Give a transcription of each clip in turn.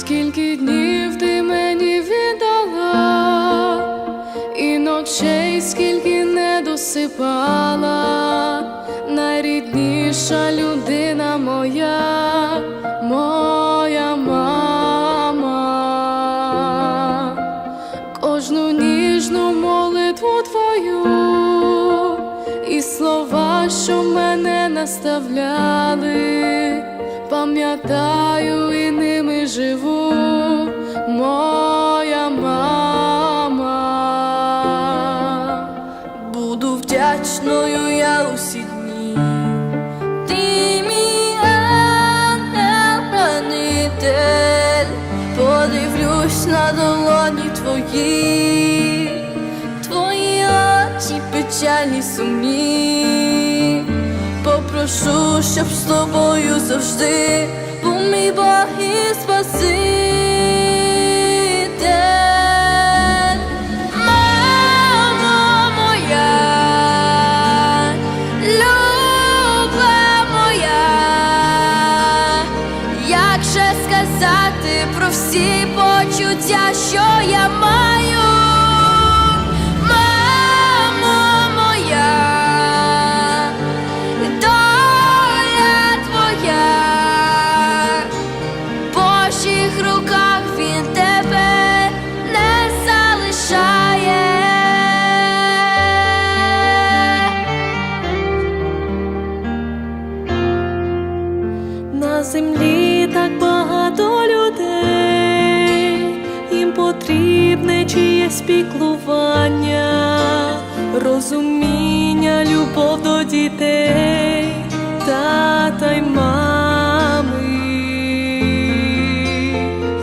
скільки днів ти мені віддала, і ночей, скільки не досипала, найрідніша людина моя, моя мама, кожну ніжну молитву твою і слова, що мене наставляли, пам'ятаю і ними живу, моя мама. Буду вдячною я усі дні. Ти мій ангел-хранитель, подивлюсь на долоні твої, твої очі печальні сумні. Попрошу, щоб з тобою завжди був мій моя, люба моя, як же сказати про всі почуття, що я маю, На землі так багато людей, їм потрібне чиєсь піклування, розуміння, любов до дітей, тата й мами.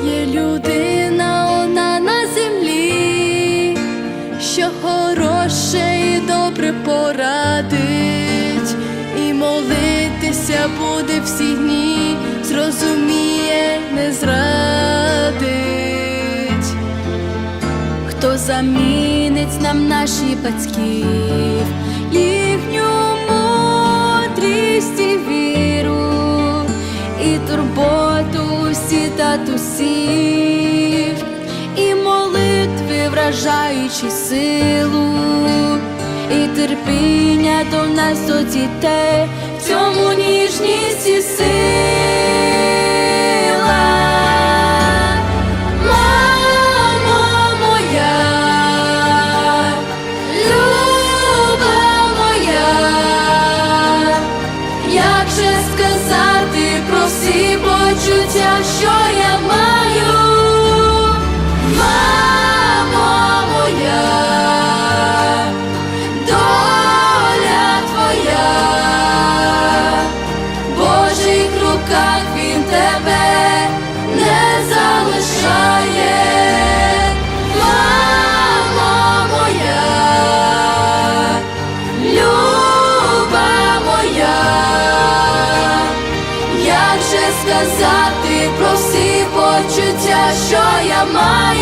Є людина одна на землі, що хороше і добре порадить, молитися буде всі дні, зрозуміє, не зрадить. Хто замінить нам наші батьків, їхню мудрість і віру і турботу усі татусів, і молитви, вражаючи силу, і терпіння до нас до дітей, в цьому ніжність і сила. Сказати про всі почуття, що я маю,